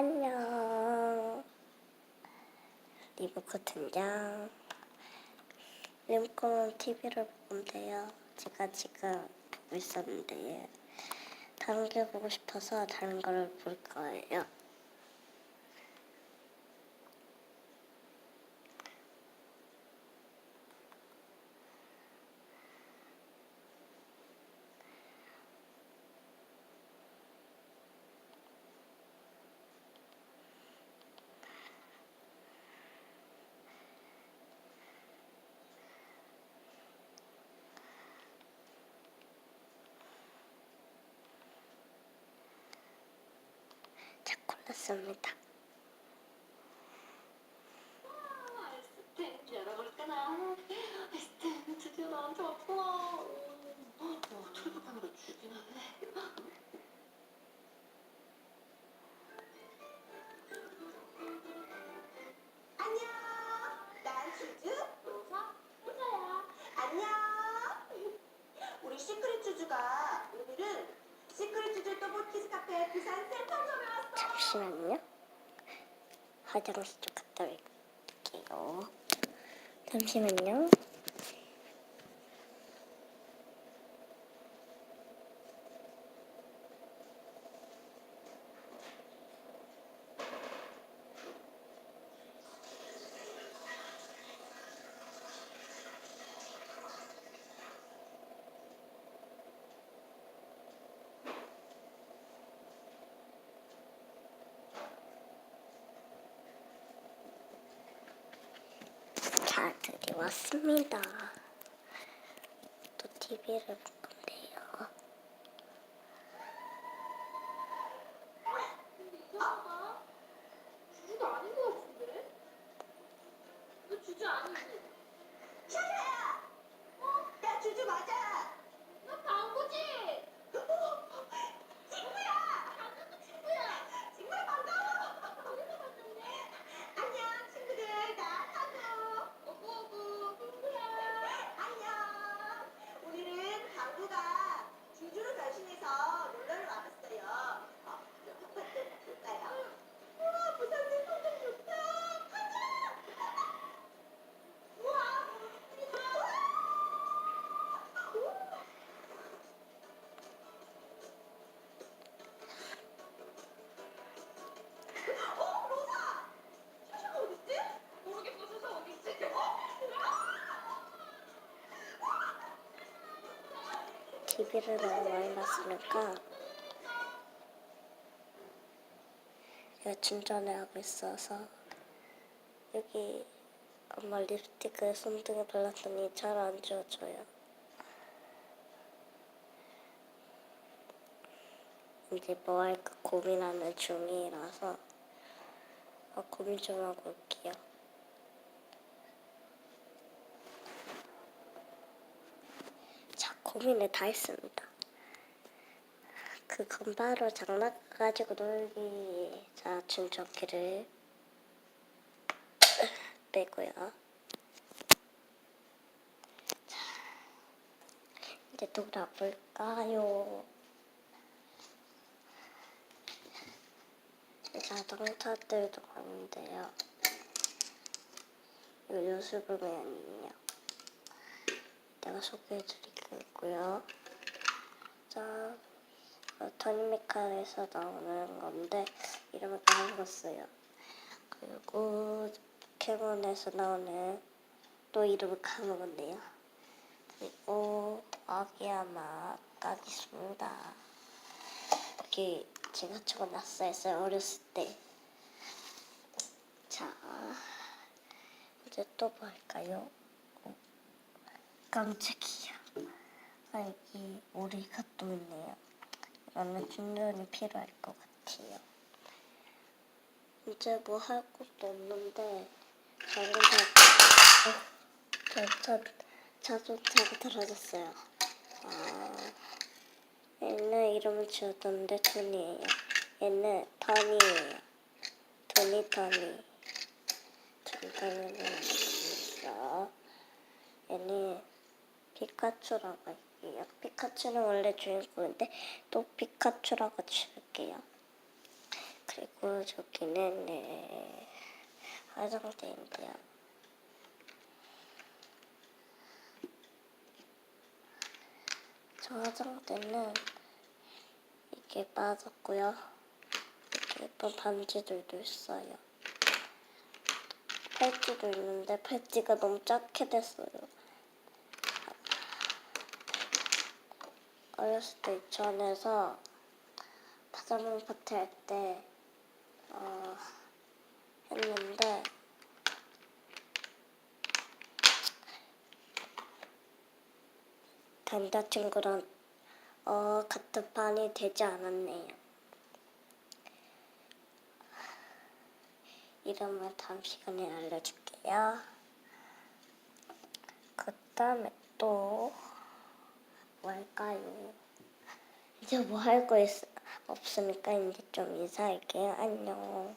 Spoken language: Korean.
안녕. 리모컨 등장. 리모컨 TV를 보는데요. 제가 지금 보고 있었는데 다른 게 보고 싶어서 다른 거를 볼 거예요. 자, 골랐습 잠시만요. 화장실 좀 갔다 올게요. 잠시만요. 자, 드디어 왔습니다. 또 TV를 TV를 너무 많이 봤으니까 충전을 하고 있어서 여기 엄마 립스틱을 손등에 발랐더니 잘 안 지워져요. 이제 뭐 할까 고민하는 중이라서 어, 고민 좀 하고 올게요. 자, 고민을 다 했습니다. 그 건 바로 장난 가지고 놀기. 자, 충전기를 빼고요. 자, 이제 돌아볼까요? 자동차들도 많은데요. 요 슈퍼맨이요. 내가 소개해드리 겠고요. 자, 어, 터니메카에서 나오는 건데 이름을 까먹었어요. 그리고 포켓몬에서 나오는 또 이름을 까먹었네요. 그리고 아기야마 까겠습니다. 여기 제가 적어놨어요. 어렸을 때. 자, 이제 또뭐 할까요? 깜짝이야. 아, 여기 오리가 또 있네요. 이거는 충전이 필요할 것 같아요. 이제 뭐 할 것도 없는데 자동차 어, 자, 자동차가 떨어졌어요. 아, 얘는 이름을 지었던데 토니예요. 얘는 터니예요. 토니 터니. 토니 터니는 있어. 얘는 피카츄라고 할게요. 피카츄는 원래 주인공인데 또 피카츄라고 지을게요. 그리고 저기는 네 화장대인데요. 저 화장대는 이게 빠졌고요. 예쁜 반지들도 있어요. 팔찌도 있는데 팔찌가 너무 작게 됐어요. 어렸을 때 유치원에서 파자마 파티 할때 어, 했는데 남자친구랑 어, 같은 반이 되지 않았네요. 이름을 다음 시간에 알려줄게요. 그 다음에 또 뭘까요? 이제 뭐 할 거 없으니까 이제 좀 인사할게요. 안녕.